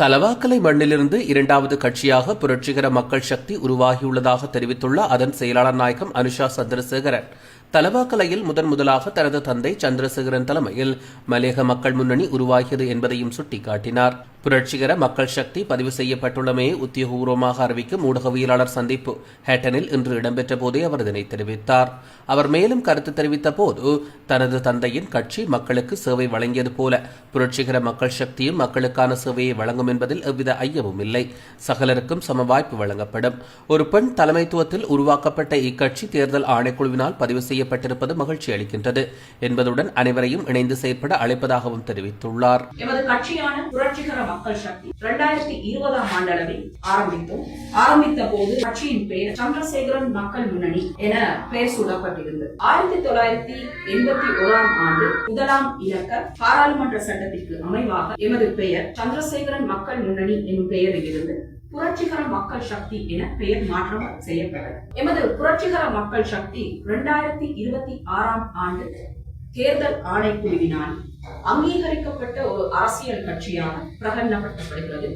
தலவாக்கலை மண்ணிலிருந்து இரண்டாவது கட்சியாக புரட்சிகர மக்கள் சக்தி உருவாகியுள்ளதாக தெரிவித்துள்ள அதன் செயலாளர் நாயகம் அனுஷா சந்திரசேகரன். தலவாக்கலையில் முதன் முதலாக தனது தந்தை சந்திரசேகரன் தலைமையில் மலேக மக்கள் முன்னணி உருவாகியது என்பதையும் சுட்டிக்காட்டினார். புரட்சிகர மக்கள் சக்தி பதிவு செய்யப்பட்டுள்ளமையை உத்தியோகபூர்வமாக அறிவிக்கும் ஊடகவியலாளர் சந்திப்பு ஹேட்டனில் இன்று இடம்பெற்ற போதே அவர் இதனை தெரிவித்தார். அவர் மேலும் கருத்து தெரிவித்த போது தனது தந்தையின் கட்சி மக்களுக்கு சேவை வழங்கியது போல புரட்சிகர மக்கள் சக்தியும் மக்களுக்கான சேவையை வழங்கும் என்பதில் எவ்வித ஐயமும் இல்லை. சகலருக்கும் சம வாய்ப்பு வழங்கப்படும். ஒரு பெண் தலைமைத்துவத்தில் உருவாக்கப்பட்ட இக்கட்சி தேர்தல் ஆணைக்குழுவினால் பதிவு செய்ய செய்யப்பட்டிருப்பது மகிழ்ச்சி அளிக்கின்றது என்பதுடன் அனைவரையும் இணைந்து செயற்பட அழைப்பதாகவும் தெரிவித்துள்ளார். எமது கட்சியான புரட்சிகர மக்கள் சக்தி இரண்டாயிரத்தி இருபதாம் ஆண்டளவில் ஆரம்பித்தோம். ஆரம்பித்த போது கட்சியின் பெயர் சந்திரசேகரன் மக்கள் முன்னணி என பெயர் சூடப்பட்டிருந்தது ஆயிரத்தி தொள்ளாயிரத்தி எண்பத்தி ஓராம் ஆண்டு முதலாம் இலக்க பாராளுமன்ற சட்டத்திற்கு அமைவாக எமது பெயர் சந்திரசேகரன் மக்கள் முன்னணி என்னும் பெயரில் இருந்து புரட்சிகர மக்கள் சக்தி என பெயர் மாற்றம் செய்யப்பட்டது. எமது புரட்சிகர மக்கள் சக்தி இரண்டாயிரத்தி இருபத்தி ஆறாம் ஆண்டு தேர்தல் ஆணைக்குழுவினால் அங்கீகரிக்கப்பட்ட ஒரு அரசியல் கட்சியாக பிரகடனப்படுத்தப்படுகிறது.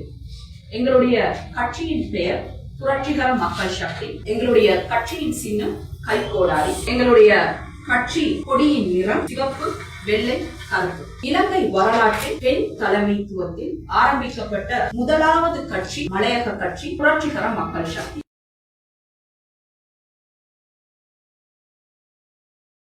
எங்களுடைய கட்சியின் பெயர் புரட்சிகர மக்கள் சக்தி. எங்களுடைய கட்சியின் சின்னம் கைகோடாரி. எங்களுடைய கட்சி கொடியின் நிறம் சிவப்பு. வெள்ளை கருப்பு இலங்கை வரலாற்றில் பெண் தலைமைத்துவத்தில் ஆரம்பிக்கப்பட்ட முதலாவது கட்சி மலையக கட்சி புரட்சிகர மக்கள் சக்தி.